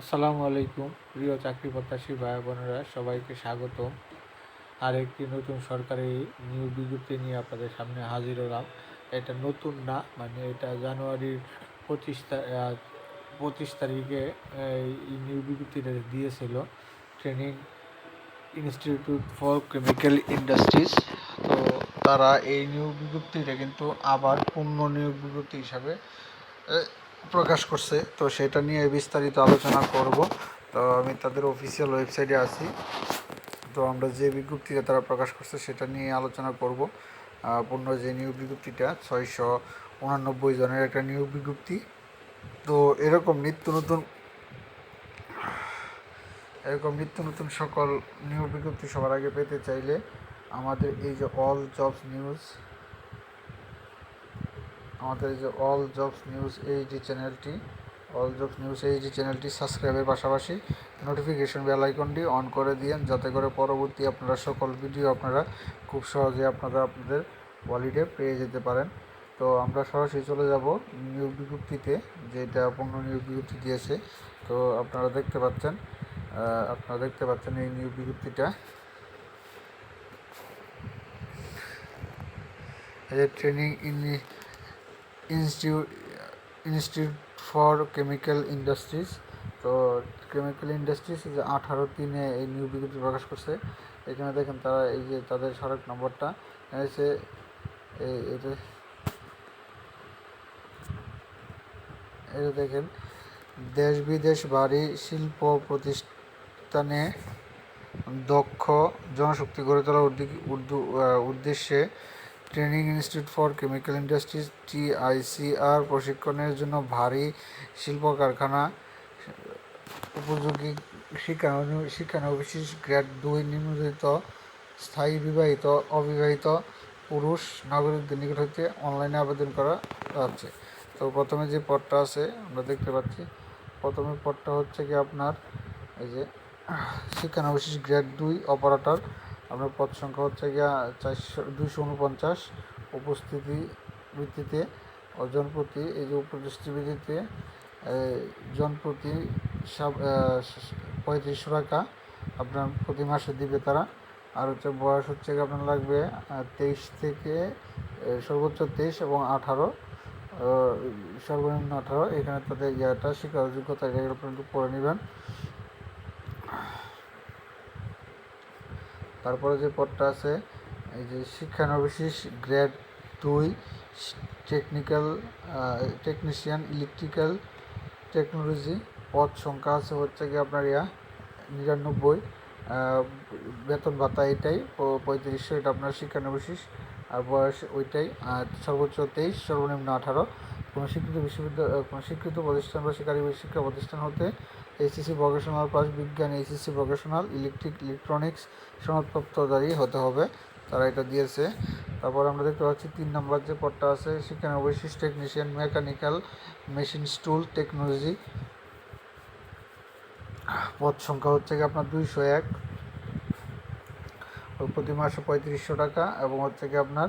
আসসালামু আলাইকুম, প্রিয় চাকরি প্রত্যাশী ভাই বোনেরা, সবাইকে স্বাগত আর একটি নতুন সরকারি নিয়োগ বিজ্ঞপ্তি নিয়ে আপনাদের সামনে হাজির হলাম। এটা নতুন না মানে এটা জানুয়ারির পঁচিশ পঁচিশ তারিখে, এই নিয়োগ বিজ্ঞপ্তিটা দিয়েছিল। Training institute for chemical industries তো তারা এই নিয়োগ বিজ্ঞপ্তিটা কিন্তু আবার পূর্ণ নিয়োগ বিজ্ঞপ্তি হিসাবে প্রকাশ করছে, তো সেটা নিয়ে বিস্তারিত আলোচনা করব। তো আমি তাদের অফিসিয়াল ওয়েবসাইটে আছি। তো আমরা যে বিজ্ঞপ্তিটা তারা প্রকাশ করছে সেটা নিয়ে আলোচনা করব। পূর্ণ যে নিয়োগ বিজ্ঞপ্তিটা, ছয়শো উনানব্বই জনের একটা নিয়োগ বিজ্ঞপ্তি। তো এরকম নিত্য নতুন এরকম নিত্য নতুন সকল নিয়োগ বিজ্ঞপ্তি সবার আগে পেতে চাইলে আমাদের এই যে অল জবস নিউজ আমাদের যে অল জবস নিউজ এইচডি চ্যানেলটি অল জবস নিউজ এইচডি চ্যানেলটি সাবস্ক্রাইবের পাশাপাশি নোটিফিকেশন বেল আইকনটি অন করে দিয়েন, যাতে করে পরবর্তী আপনারা সকল ভিডিও আপনারা খুব সহজে আপনারা আপনাদের ওয়ালিডে পেয়ে যেতে পারেন। তো আমরা সরাসরি চলে যাব নিয়োগ বিজ্ঞপ্তিতে, যেটা পূর্ণ নিয়োগ বিজ্ঞপ্তি দিয়েছে। তো আপনারা দেখতে পাচ্ছেন আপনারা দেখতে পাচ্ছেন এই নিয়োগ বিজ্ঞপ্তিটা। Training in institute institute for chemical industries. তো কেমিক্যাল ইন্ডাস্ট্রিজ যে আঠারো তিনে এই নিউ বিজ্ঞপ্তি প্রকাশ করছে, এখানে দেখেন তারা এই যে তাদের সড়ক নম্বরটা এই, এটা এটা দেখেন, দেশ বিদেশ বাড়ি শিল্প প্রতিষ্ঠানে দক্ষ জনশক্তি গড়ে তোলার উদ্দেশ্যে training institute for chemical industries, TICR, প্রশিক্ষণের জন্য ভারী শিল্প কারখানা উপযোগী শিক্ষা শিক্ষানু শিক্ষানবিশেষ গ্রেড দুই নিম্নলিখিত, স্থায়ী বিবাহিত, অবিবাহিত পুরুষ নাগরিকদের নিকট হইতে অনলাইনে আবেদন করা যাচ্ছে তো প্রথমে যে পদটা আছে, আমরা দেখতে পাচ্ছি। প্রথমে পদটা হচ্ছে কি আপনার, এই যে শিক্ষানবিশেষ গ্রেড দুই, অপারেটর আপনার পদ সংখ্যা হচ্ছে গিয়া চারশো, দুইশো উনপঞ্চাশ। উপস্থিতি ভিত্তিতে ওজন প্রতি, এই যে উপস্থিতি ভিত্তিতে জনপ্রতি পঁয়ত্রিশশো টাকা আপনার প্রতি মাসে দিবে তারা। আর হচ্ছে বয়স হচ্ছে আপনার লাগবে তেইশ থেকে সর্বোচ্চ তেইশ এবং আঠারো। সর্বনিম্ন আঠারো, এখানে তাদের ইয়াটা শিক্ষা যোগ্যতা এটা আপনার পড়ে নেবেন। তারপরে যে পদটা আছে, এই যে শিক্ষানবিশেষ গ্রেড দুই, টেকনিক্যাল টেকনিশিয়ান, ইলেকট্রিক্যাল টেকনোলজি, পদ সংখ্যা আছে হচ্ছে কি আপনার ইয়া নিরানব্বই বেতন ভাতা এটাই পঁয়ত্রিশশো, এটা আপনার শিক্ষানবিশেষ, আর বয়স ওইটাই, আর সর্বোচ্চ তেইশ, সর্বনিম্ন আঠারো। কোনো স্বীকৃত বিশ্ববিদ্যালয়, কোনো স্বীকৃত প্রতিষ্ঠান বা শিকারী শিক্ষা প্রতিষ্ঠান হতে এইচএসসি ভোকেশনাল পাস বিজ্ঞান এইচএসসি ভোকেশনাল ইলেকট্রিক ইলেকট্রনিক্স সনদপ্রাপ্তধারী হতে হবে। তারা এটা দিয়েছে। তারপর আমরা দেখতে পাচ্ছি তিন নম্বর যে পদটা আছে, সেখানে অবশ্যই technician mechanical machine tool technology পদ সংখ্যা হচ্ছে কি আপনার দুইশো এক। প্রতি মাসে পঁয়ত্রিশশো টাকা এবং হচ্ছে কি আপনার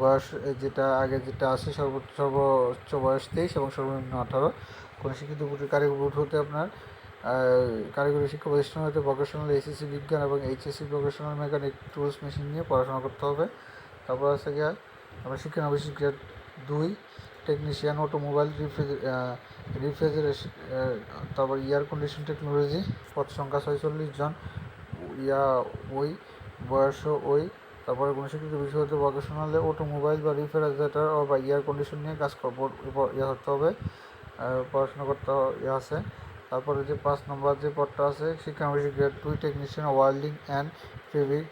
বয়স যেটা, আগে যেটা আছে সর্বোচ্চ সর্বোচ্চ বয়স তেইশ এবং সর্বনিম্ন আঠারো। কোনো শিক্ষিত কারিগর হতে আপনার কারিগরি শিক্ষা প্রতিষ্ঠান হতে ভোকেশনাল এইচএসসি বিজ্ঞান এবং HSC vocational mechanic tools machine নিয়ে পড়াশোনা করতে হবে। তারপর আছে গিয়ে আমরা শিক্ষানবিশ গ্রেড দুই টেকনিশিয়ান অটোমোবাইল রিফ্রিজারেশন তারপর এয়ার কন্ডিশন টেকনোলজি পদ সংখ্যা ছয়চল্লিশ জন, ইয়া ওই বয়সও ওই, তারপরে কোনো শিক্ষিত বিষয় হতে ভোকেশনালে অটোমোবাইল বা রিফ্রিজারেটার বা এয়ার কন্ডিশন নিয়ে কাজ করতে হবে। পড়াশোনা করতে ইয়ে আছে। তারপরে যে পাঁচ নম্বর যে পদটা আছে শিক্ষানবিশী গ্রেড দুই technician welding and fabric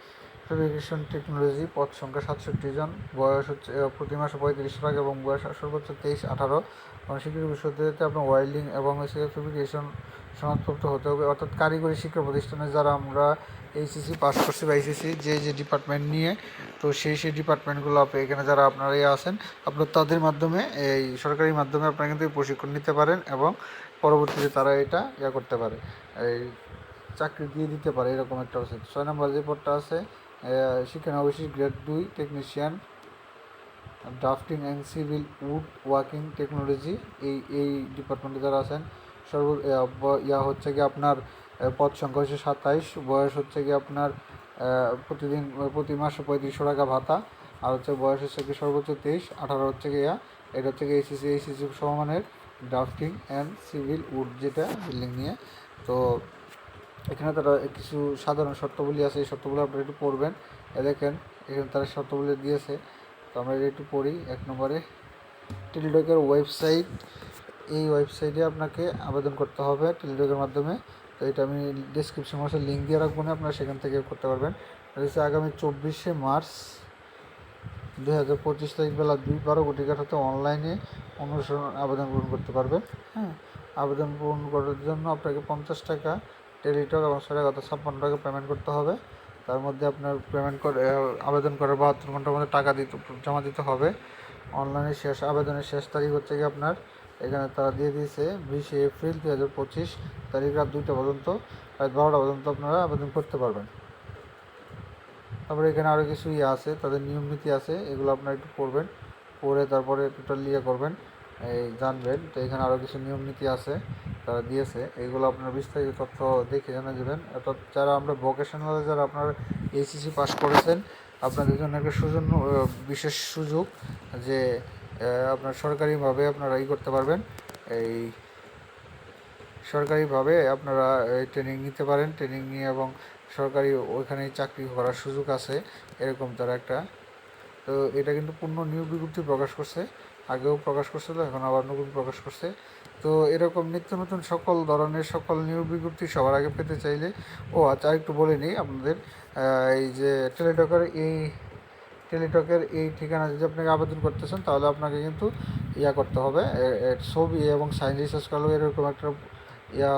fabrication technology পদ সংখ্যা সাতষট্টি জন। বয়স হচ্ছে প্রতি মাসে পঁয়ত্রিশ লাখ এবং বয়স সর্বোচ্চ তেইশ, আঠারো। স্বীকৃত বিশ্ববিদ্যালয়তে আপনার ওয়ার্ল্ডিং এবং হচ্ছে ফেব্রিকেশন হতে হবে। অর্থাৎ কারিগরি শিক্ষা প্রতিষ্ঠানে যারা আমরা এইচএসি পাস করছি বা এইচএসি যে যে ডিপার্টমেন্ট নিয়ে, তো সেই সেই ডিপার্টমেন্টগুলো আপনি এখানে যারা আপনারা আছেন, আপনার তাদের মাধ্যমে, এই সরকারি মাধ্যমে আপনারা কিন্তু প্রশিক্ষণ নিতে পারেন এবং পরবর্তীতে তারা এটা ইয়া করতে পারে, এই চাকরি দিয়ে দিতে পারে, এরকম একটা আছে ছয় নম্বর যে পদটা আছে শিক্ষানবিশেষ গ্রেড দুই technician drafting and civil wood working technology এই এই ডিপার্টমেন্টে যারা আছেন, সর্ব ইয়া হচ্ছে কি আপনার পদ সংখ্যা হচ্ছে সাতাইশ, বয়স হচ্ছে কি আপনার প্রতিদিন প্রতি মাসে পঁয়ত্রিশশো টাকা ভাতা, আর হচ্ছে বয়স হচ্ছে কি সর্বোচ্চ তেইশ, আঠারো হচ্ছে কি ইয়া, এটা হচ্ছে কি এসিসি এসিসি সমানের ড্রাফটিং অ্যান্ড সিভিল উড যেটা বিল্ডিং নিয়ে। তো এখানে তারা কিছু সাধারণ শর্তাবলী আছে, এই শর্তাবলী আপনারা একটু পড়বেন। এ দেখেন, এখানে তারা শর্তাবলী দিয়েছে। তো আমরা এটা একটু পড়ি এক নম্বরে। টেলিডকের ওয়েবসাইট, এই ওয়েবসাইটে আপনাকে আবেদন করতে হবে টেলিডকের মাধ্যমে। তো এটা আমি ডিসক্রিপশন বক্সে লিঙ্ক দিয়ে রাখব না, আপনারা সেখান থেকে করতে পারবেন। আগামী চব্বিশে মার্চ। দুই হাজার পঁচিশ তারিখ বেলা দুই বারো কোটি হতে অনলাইনে অনুসরণ আবেদন পূরণ করতে পারবেন হ্যাঁ আবেদন পূরণ করার জন্য আপনাকে পঞ্চাশ টাকা টেলিটক এবং টাকা ছাপ্পান্ন টাকা পেমেন্ট করতে হবে। তার মধ্যে আপনার পেমেন্ট করে আবেদন করার বাহাত্তর ঘণ্টার মধ্যে টাকা দিতে জমা দিতে হবে। অনলাইনে শেষ আবেদনের শেষ তারিখ হচ্ছে কি আপনার এখানে তারা দিয়ে দিয়েছে বিশে এপ্রিল দু হাজার পঁচিশ তারিখ রাত দুইটা পর্যন্ত রাত বারোটা পর্যন্ত আপনারা আবেদন করতে পারবেন। তারপরে এখানে আরও কিছু ইয়ে আছে, তাদের নিয়ম নীতি আছে, এগুলো আপনারা একটু পড়বেন, পড়ে তারপরে টোটাল ইয়ে করবেন, এই জানবেন। তো এখানে আরও কিছু নিয়ম নীতি আছে, তারা দিয়েছে, এগুলো আপনার বিস্তারিত তথ্য দেখে জানা যাবেন। অর্থাৎ যারা আমরা ভোকেশনালে যারা আপনার এইচএসি পাস করেছেন, আপনাদের জন্য একটা সুজন্য বিশেষ সুযোগ যে আপনার সরকারিভাবে আপনারা ই করতে পারবেন, এই সরকারিভাবে আপনারা ট্রেনিং নিতে পারেন ট্রেনিং নিয়ে এবং সরকারি ওইখানেই চাকরি করার সুযোগ আছে, এরকম তারা একটা। তো এটা কিন্তু পূর্ণ নিয়োগ বিজ্ঞপ্তি প্রকাশ করছে, আগেও প্রকাশ করছিল, এখন আবার নতুন প্রকাশ করছে। তো এরকম নিত্য নতুন সকল ধরনের সকল নিয়োগ বিজ্ঞপ্তি সবার আগে পেতে চাইলে, ও আচ্ছা আরেকটু বলে নিই আপনাদের এই যে টেলিটকের এই টেলিটকের এই ঠিকানা যদি আপনাকে আবেদন করতেছেন তাহলে আপনাকে কিন্তু ইয়া করতে হবে ছবি এবং সাইন রিসার্চ করলে এরকম একটা ইয়া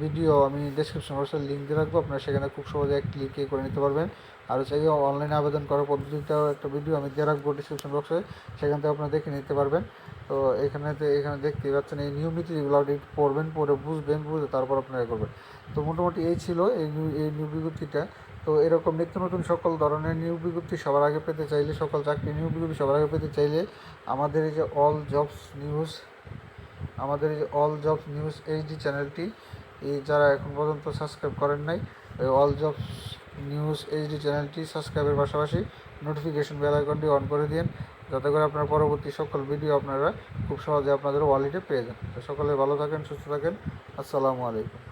ভিডিও আমি ডিসক্রিপশন বক্সে লিঙ্ক দিয়ে রাখব। আপনারা সেখানে খুব সহজে এক ক্লিকে করে নিতে পারবেন। আর হচ্ছে গিয়ে অনলাইনে আবেদন করার পদ্ধতিটাও একটা ভিডিও আমি দিয়ে রাখব ডিসক্রিপশন বক্সে সেখান থেকে আপনারা দেখে নিতে পারবেন। তো এখানেতে এখানে দেখতেই পাচ্ছেন, এই নিয়ম নীতি যেগুলো আপনি একটু পড়বেন পড়ে বুঝবেন, বুঝে তারপর আপনারা এ করবেন। তো মোটামুটি এই ছিল এই এই নিউ বিজ্ঞপ্তিটা। তো এরকম নিত্য নতুন সকল ধরনের নিয়োগ বিজ্ঞপ্তি সবার আগে পেতে চাইলে, সকল চাকরি নিয়োগ বিজ্ঞপ্তি সবার আগে পেতে চাইলে আমাদের এই যে অল জবস নিউজ আমাদের এই অল জবস নিউজ এইচডি চ্যানেলটি যারা এখন পর্যন্ত সাবস্ক্রাইব করেন নাই ওই অল জবস নিউজ এইচডি চ্যানেলটি সাবস্ক্রাইবের পাশাপাশি নোটিফিকেশন বেল আইকনটি অন করে দিন যাতে করে আপনার পরবর্তী সকল ভিডিও আপনারা খুব সহজে আপনাদের ওয়ালেটে পেয়ে যান। সকলে ভালো থাকেন, সুস্থ থাকেন, আসসালামু আলাইকুম।